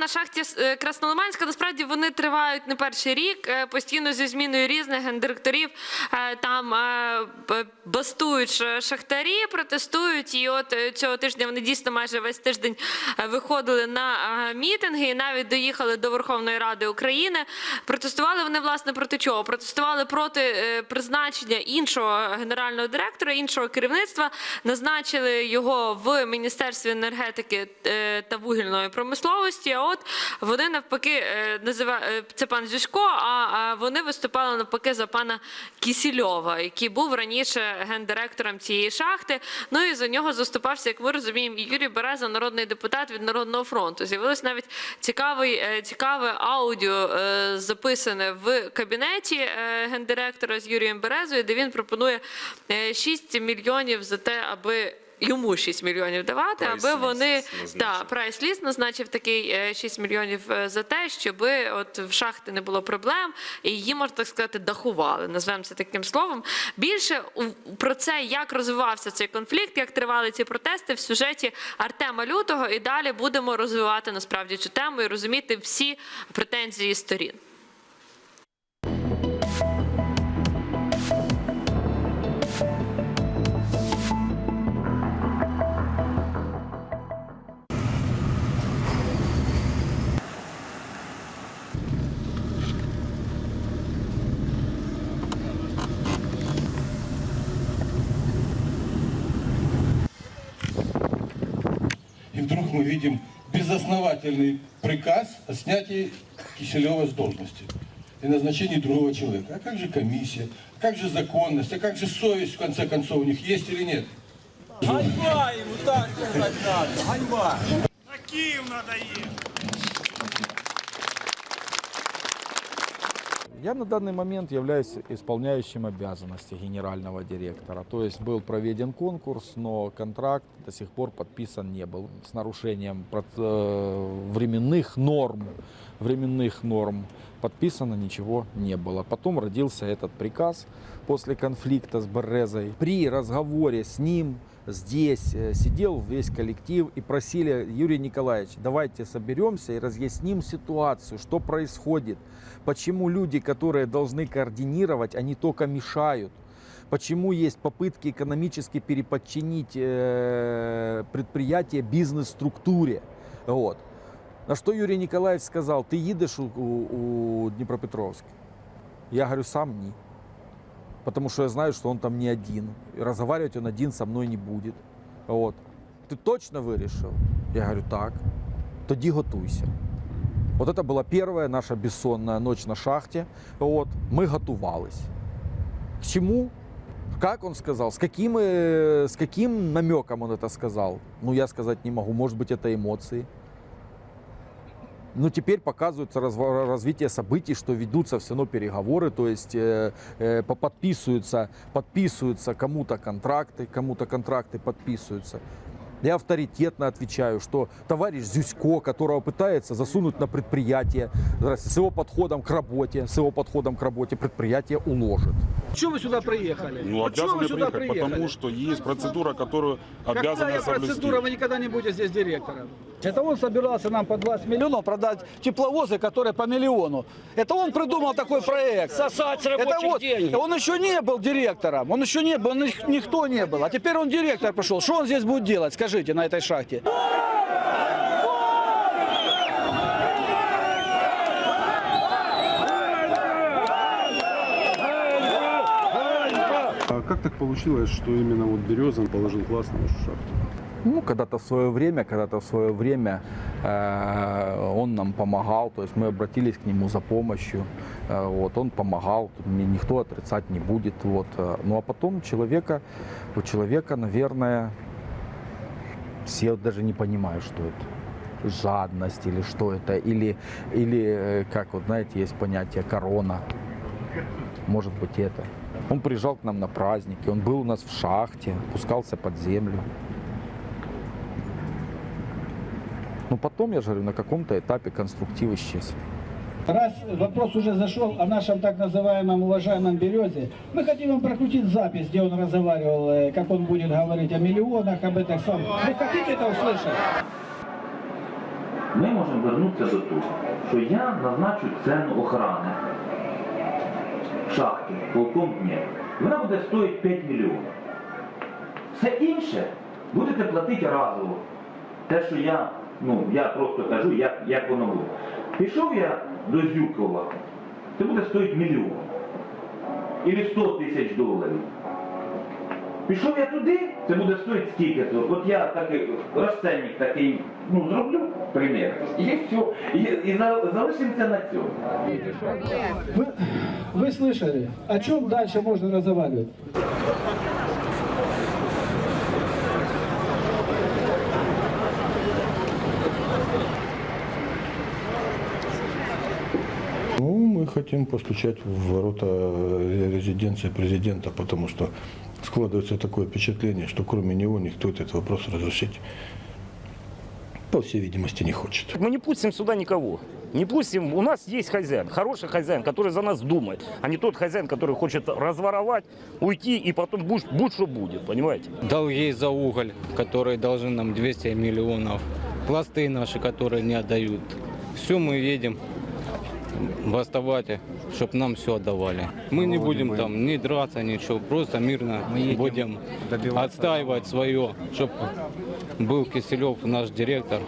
на шахті е, Краснолиманська насправді вони тривають не перший рік, е, постійно зі зміною різних гендиректорів. е, Там бастують шахтарі, протестують. І от цього тижня вони дійсно майже весь тиждень виходили на мітинги і навіть доїхали до Верховної Ради України. Протестували вони власне проти чого? Протестували проти призначення іншого генерального директора, іншого керівництва. Назначили його в Міністерстві енергетики та вугільної промисловості. От вони навпаки е, назива е, це пан Зюсько, а вони виступали навпаки за пана Кісільова, який був раніше гендиректором цієї шахти. Ну і за нього заступався, як ми розуміємо, Юрій Береза, народний депутат від Народного фронту. З'явилось навіть цікавий, е, цікаве аудіо записане в кабінеті гендиректора з Юрієм Березою, де він пропонує е, 6 мільйонів за те, аби. Йому 6 мільйонів давати, аби вони та прайс-ліст назначив такий е, 6 мільйонів е, за те, щоб от в шахти не було проблем, і її можна так сказати дахували. Назвемо це таким словом. Більше про це, як розвивався цей конфлікт, як тривали ці протести в сюжеті Артема Лютого. І далі будемо розвивати насправді цю тему і розуміти всі претензії сторін. Мы видим безосновательный приказ о снятии Киселева с должности и назначении другого человека. А как же комиссия? А как же законность? А как же совесть, в конце концов, у них есть или нет? Ганьба ему, так сказать надо. Ганьба. На Киев надо ехать. Я на данный момент являюсь исполняющим обязанности генерального директора. То есть был проведен конкурс, но контракт до сих пор подписан не был. С нарушением прот- э, временных норм, Временных норм подписано ничего не было. Потом родился этот приказ после конфликта с Березой. При разговоре с ним здесь э, сидел весь коллектив и просили, Юрий Николаевич, давайте соберемся и разъясним ситуацию, что происходит, почему люди, которые должны координировать, они только мешают. Почему есть попытки экономически переподчинить э, предприятие бизнес-структуре? Вот. На что Юрий Николаевич сказал, ты едешь у, у, Днепропетровск? Я говорю, сам не. Потому что я знаю, что он там не один. И разговаривать он один со мной не будет. Вот. Ти точно вирішив? Я говорю, так. Тоді готуйся. Вот это была первая наша бессонная ночь на шахте. Вот. Мы готовались. К чему? Как он сказал? С каким, э, с каким намеком он это сказал? Ну, я сказать не могу. Может быть, это эмоции. Ну, теперь показывается разво- развитие событий, что ведутся все равно переговоры, то есть э, э, по- подписываются, подписываются кому-то контракты, кому-то контракты подписываются. Я авторитетно отвечаю, что товарищ Зюсько, которого пытается засунуть на предприятие, здрасте, с его подходом к работе, с его подходом к работе предприятие уложит. Чего вы сюда приехали? Ну, Вот чего вы обязаны сюда приехать, приехали? потому что есть процедура, которую обязаны Какая соблюсти. процедура? Вы никогда не будете здесь директором. Это он собирался нам по 20 миллионов продать тепловозы, которые по миллиону. Это он придумал такой проект. Сосать с Это рабочих вот, денег. он еще не был директором, он еще не был, ник- никто не был. А теперь он директор пришел. Что он здесь будет делать, скажите, на этой шахте? А как так получилось, что именно вот Березан положил глаз на вашу шахту? Ну, когда-то в свое время, когда-то в свое время э, он нам помогал, то есть мы обратились к нему за помощью, э, вот, он помогал, ни- никто отрицать не будет, вот. э. Ну, а потом человека, у человека, наверное, все даже не понимают, что это. Жадность или что это, или, или э, как вот, знаете, есть понятие корона, может быть это. Он приезжал к нам на праздники, он был у нас в шахте, пускался под землю. Но потом, я же говорю, на каком-то этапе конструктив исчез. Раз вопрос уже зашел о нашем так называемом уважаемом Березе, мы хотим вам прокрутить запись, где он разговаривал, э, как он будет говорить о миллионах, об этом самом. Вы хотите это услышать? ми можемо вернутися до того, що я назначу ціну охорони шахти полком днів. Вона буде стоїти 5 мільйонів. Все інше будете платити разово. Те, що я, ну, я просто кажу, як, як воно було. Пішов я до Зюкова, це буде стоїти мільйон. Ілі 100 тисяч доларів. Пішов я туди, це буде стоїти скільки-то. От я такий розценник такий, ну, зроблю примір. І все. І, і за- залишимося на цьому. Вы, вы слышали, о чем дальше можно разговаривать? Мы хотим постучать в ворота э, резиденции президента, потому что складывается такое впечатление, что кроме него никто этот вопрос разрешить, по всей видимости, не хочет. Мы не пустим сюда никого. Не пустим. У нас есть хозяин, хороший хозяин, который за нас думает, а не тот хозяин, который хочет разворовать, уйти и потом будь, будь что будет, понимаете? долги за уголь, которые должны нам 200 миллионов, пласты наши, которые не отдают. Все мы едем бастовать, чтобы нам все отдавали. Мы не будем там ни драться, ничего, просто мирно будем отстаивать свое, чтобы был Киселев наш директор.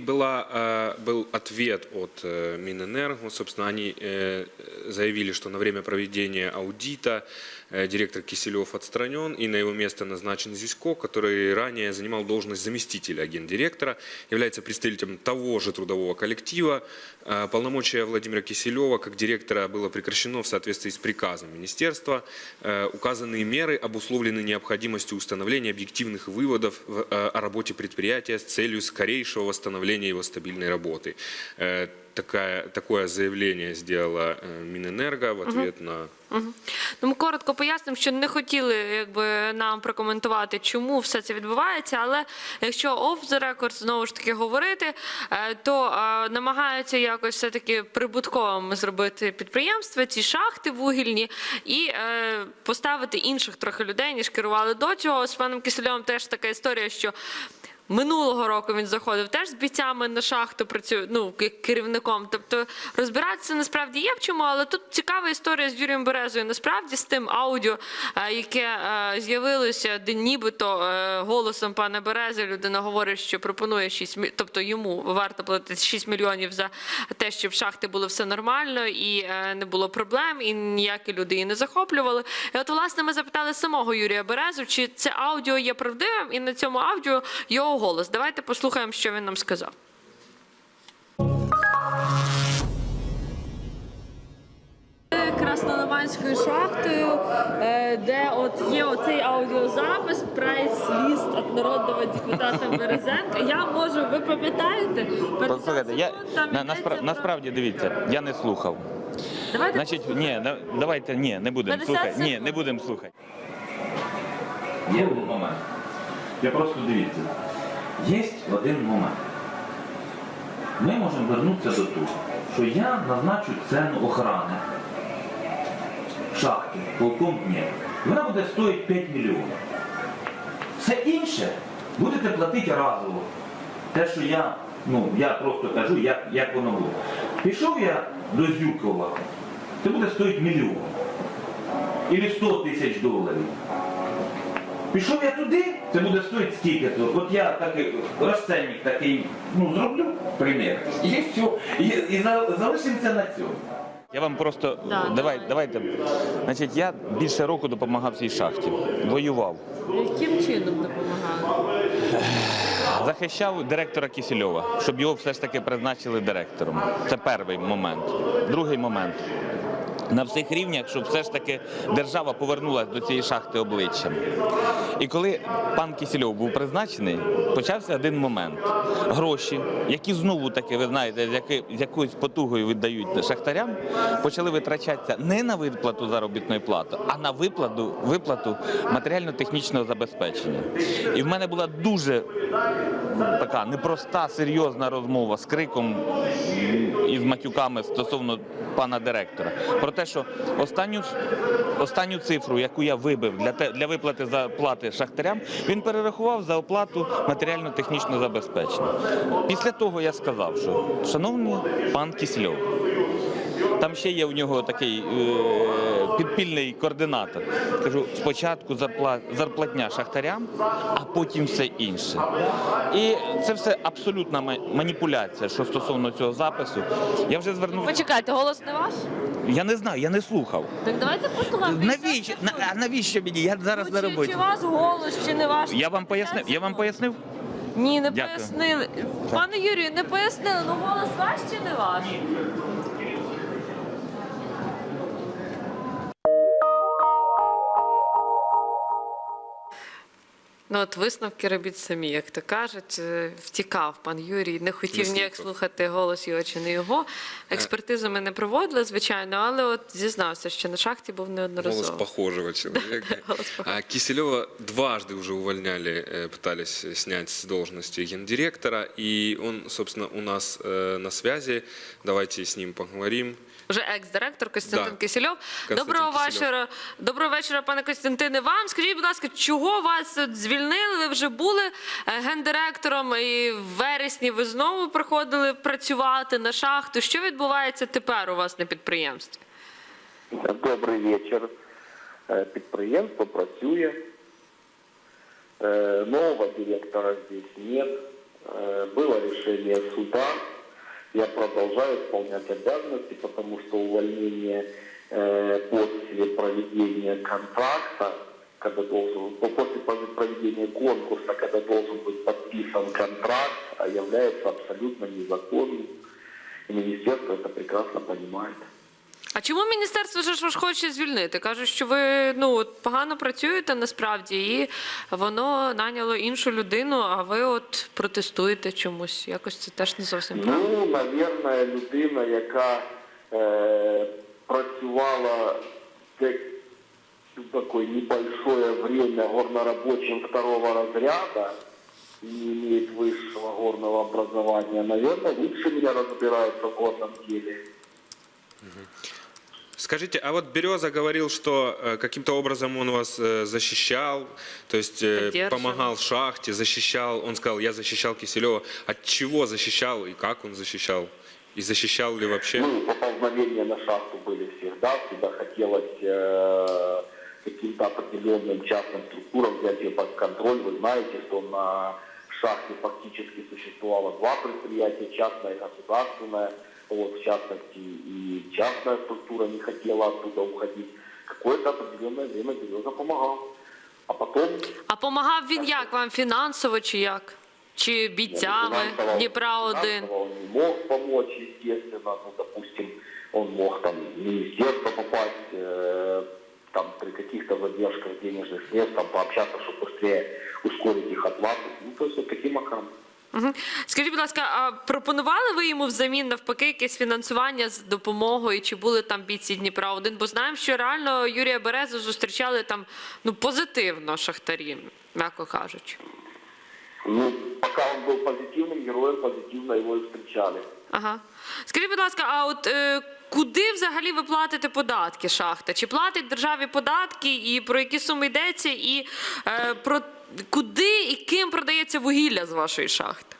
была, э, был ответ от э, Минэнерго. Собственно, они э, заявили, что на время проведения аудита э, директор Киселев отстранен, и на его место назначен Зюсько, который ранее занимал должность заместителя гендиректора, является представителем того же трудового коллектива. Э, Полномочия Владимира Киселева как директора было прекращено в соответствии с приказом министерства. Э, Указанные меры обусловлены необходимостью установления объективных выводов э, о работе предприятия с целью скорейшего восстановления его стабильной работы. Э, Такая, такое заявление сделала э, Минэнерго в ответ на Мгм. Ну, ми коротко пояснимо, що не хотіли якби, нам прокоментувати, чому все це відбувається. Але якщо off the record знову ж таки говорити, е, то е, намагаються якось все-таки прибутковими зробити підприємства, ці шахти вугільні, і е, поставити інших трохи людей, ніж керували до цього. З паном Кисельовим теж така історія, що. Минулого року він заходив теж з бійцями на шахту працює, ну, керівником. Тобто розбиратися насправді є в чому, але тут цікава історія з Юрієм Березою. Насправді з тим аудіо, е, яке е, з'явилося, де нібито е, голосом пана Берези людина говорить, що пропонує 6 мі- тобто йому варто платити 6 мільйонів за те, що в шахти було все нормально і не було проблем, і ніякі люди її не захоплювали. І от, власне, ми запитали самого Юрія Березу, чи це аудіо є правдивим, і на цьому аудіо його голос. Давайте послухаємо, що він нам сказав. Краснолиманською шахтою, е, де от є оцей аудіозапис, прайс-ліст від народного депутата Березенка. Я можу, ви пам'ятаєте? Послухайте, я на, наспра- про- насправді дивіться, я не слухав. Давайте Значить, ні, да- давайте ні, не будемо слухати. Ні, не будемо слухати. Є момент. Я просто дивіться. Є один момент. Ми можемо вернутися до того, що я назначу ціну охорони шахти полком днів. Вона буде стоїти 5 мільйонів. Все інше будете платити разово. Те, що я, ну, я просто кажу, як, як воно було. Пішов я до Зюкова, це буде стоїти мільйон. Ілі 100 тисяч доларів. Пішов я туди, це буде стоїти скільки-то. От я такий розценник такий, ну, зроблю примір. І все. І, і залишимося на цьому. Я вам просто Да, давай, давай. давайте. Значить, я більше року допомагав цій шахті, воював. Яким чином допомагали? Захищав директора Кісільова, щоб його все ж таки призначили директором. Це перший момент. Другий момент. На всіх рівнях, щоб все ж таки держава повернулася до цієї шахти обличчям. І коли пан Кісільов був призначений, почався один момент. Гроші, які знову таки, ви знаєте, з, яки, з якоюсь потугою віддають шахтарям, почали витрачатися не на виплату заробітної плати, а на виплату, виплату матеріально-технічного забезпечення. І в мене була дуже така непроста, серйозна розмова з криком м, і з матюками стосовно пана директора. Про те, що останню, останню цифру, яку я вибив для, те, для виплати зарплати шахтарям, він перерахував за оплату матеріально-технічного забезпечення. Після того я сказав, що шановний пан Кісельов, там ще є у нього такий е, підпільний координатор. Кажу, спочатку зарпла- зарплатня шахтарям, а потім все інше. І це все абсолютна маніпуляція, що стосовно цього запису. Я вже звернув. Почекайте, голос не ваш? Я не знаю, я не слухав. Так давайте послухаємо. Навіщо? На- навіщо мені? Я зараз на Чи, роботі. чи вас голос, чи не ваш? Я вам пояснив. Я вам пояснив. Ні, не Дякую. пояснили. Пане Юрію, не пояснили, ну голос ваш чи не ваш? Ну, от висновки робіть самі, як то кажуть. Е, Втікав пан Юрій, не хотів Не ніяк слухав. слухати голос його чи не його. Експертизу ми не проводили, звичайно, але от зізнався, що на шахті був Голос неодноразово. похожего человека. Голос похожий. А Киселева дважды уже увольняли, э, пытались снять с должности гендиректора, и он, собственно, у нас э, на связи. Давайте с ним поговорим. Вже екс-директор Костянтин Да. Кисельов. Константин Доброго Кисельов. вечора. Доброго вечора, пане Костянтине. Вам скажіть, будь ласка, чого вас от звільнили? Ви вже були е, гендиректором, і в вересні ви знову приходили працювати на шахту. Що відбувається тепер у вас на підприємстві? Добрий вечір. Е, Підприємство працює. Е, Нового директора здесь нет. Было решение суда. Я продолжаю исполнять обязанности, потому что увольнение э, после проведения контракта, когда должен, по- после проведения конкурса, когда должен быть подписан контракт, а является абсолютно незаконным. И министерство это прекрасно понимает. А чому міністерство же ж вас хоче звільнити? Кажуть, що ви ну от погано працюєте насправді, і воно наняло іншу людину, а ви от протестуєте чомусь. Якось це теж не зовсім правильно. Ну, наверное, людина, яка е, працювала як такое небольшое время горнорабочим второго разряда не имеет высшего горного образования, наверное, лучше меня разбирается в горном деле. Скажите, а вот Береза говорил, что э, каким-то образом он вас э, защищал, то есть э, помогал шахте, защищал. Он сказал, я защищал Киселева. От чего защищал и как он защищал? И защищал ли вообще? Ну, поползновения на шахту были всегда, всегда хотелось э, каким-то определенным частным структурам взять ее под контроль. Вы знаете, что на шахте фактически существовало два предприятия, частное и государственное. Вот, в частности, и частная структура не хотела оттуда уходить. Какое-то определенное время Береза помогал. А потом А помагав він як вам фінансово чи як? Чи бійцями финансово- Дніпра 1 финансово он не мог помочь, естественно. Ну, допустим, он мог там в министерство попасть, э, там при каких-то задержках денежных средств, там пообщаться, чтобы быстрее ускорить их оплату. Ну, то есть вот таким макаром. Скажіть, будь ласка, а пропонували ви йому взамін навпаки якесь фінансування з допомогою? Чи були там бійці Дніпра 1 Бо знаємо, що реально Юрія Березу зустрічали там ну позитивно шахтарі, м'яко кажучи. Ну, пока он був позитивним героєм, позитивно його зустрічали. Ага. Скажіть, будь ласка, а от е, куди взагалі ви платите податки шахта? Чи платить державі податки і про які суми йдеться, і е, про куди і ким продається вугілля з вашої шахти?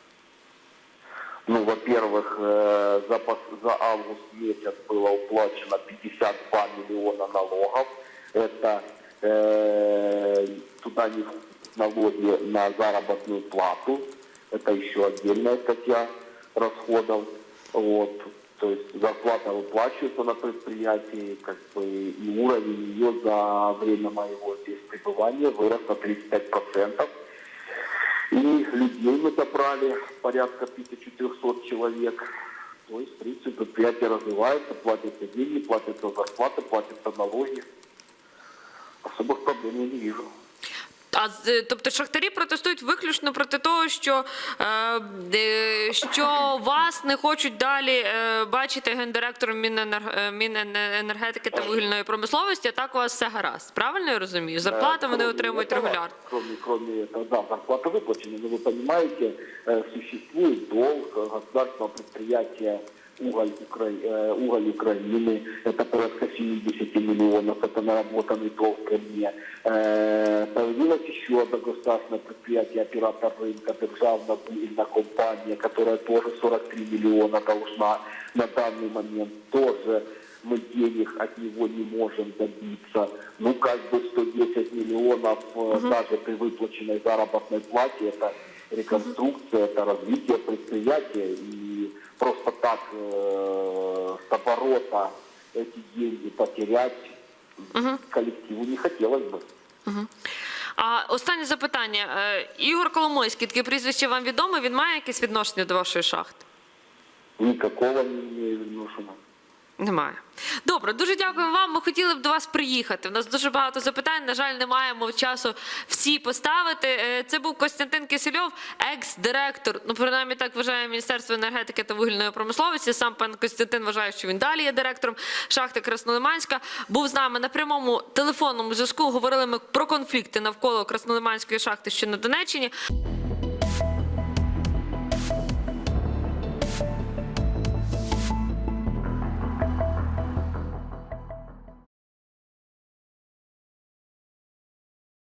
Ну, во-первых, э, за, пос- за август месяц было уплачено 52 миллиона налогов. Это э, туда не входят налоги на заработную плату. Это еще отдельная статья расходов. Вот. То есть зарплата выплачивается на предприятии, как бы и уровень ее за время моего здесь пребывания вырос на 35%. И людей мы добрали порядка 1400 человек. То есть, в принципе, предприятие развивается, платятся деньги, платятся зарплаты, платятся налоги. Особых проблем я не вижу. А з- тобто шахтарі протестують виключно проти того, що, е, е, що вас не хочуть далі е, бачити гендиректором Міненерг- е, Міненергетики та вугільної промисловості, а так у вас все гаразд. Правильно я розумію? Зарплату вони Кроме отримують этого, регулярно. Кроме, кроме этого, да, зарплата выплачена, но вы понимаете, э, существует долг э, государственного предприятия уголь, Укра- э, уголь Украины, это порядка 70 миллионов, это наработанный долг ко мне. Э, Появилось еще одно государственное предприятие, оператор рынка, державная вугільна компания, которая тоже 43 миллиона должна на данный момент. Тоже мы денег от него не можем добиться. Ну, как бы 110 миллионов э, даже при выплаченной заработной плате, это реконструкция, это развитие предприятия. И просто так э, с оборота эти деньги потерять коллективу не хотелось бы. А останнє запитання. Е, Ігор Коломойський, таке прізвище вам відоме, він має якесь відношення до вашої шахти? Никакого не имею відношення. Немає. Добре, дуже дякуємо вам. Ми хотіли б до вас приїхати. У нас дуже багато запитань. На жаль, не маємо часу всі поставити. Е, Це був Костянтин Кисельов, екс-директор. Ну, принаймні так вважає Міністерство енергетики та вугільної промисловості. Сам пан Костянтин вважає, що він далі є директором шахти Краснолиманська. Був з нами на прямому телефонному зв'язку. Говорили ми про конфлікти навколо Краснолиманської шахти, що на Донеччині.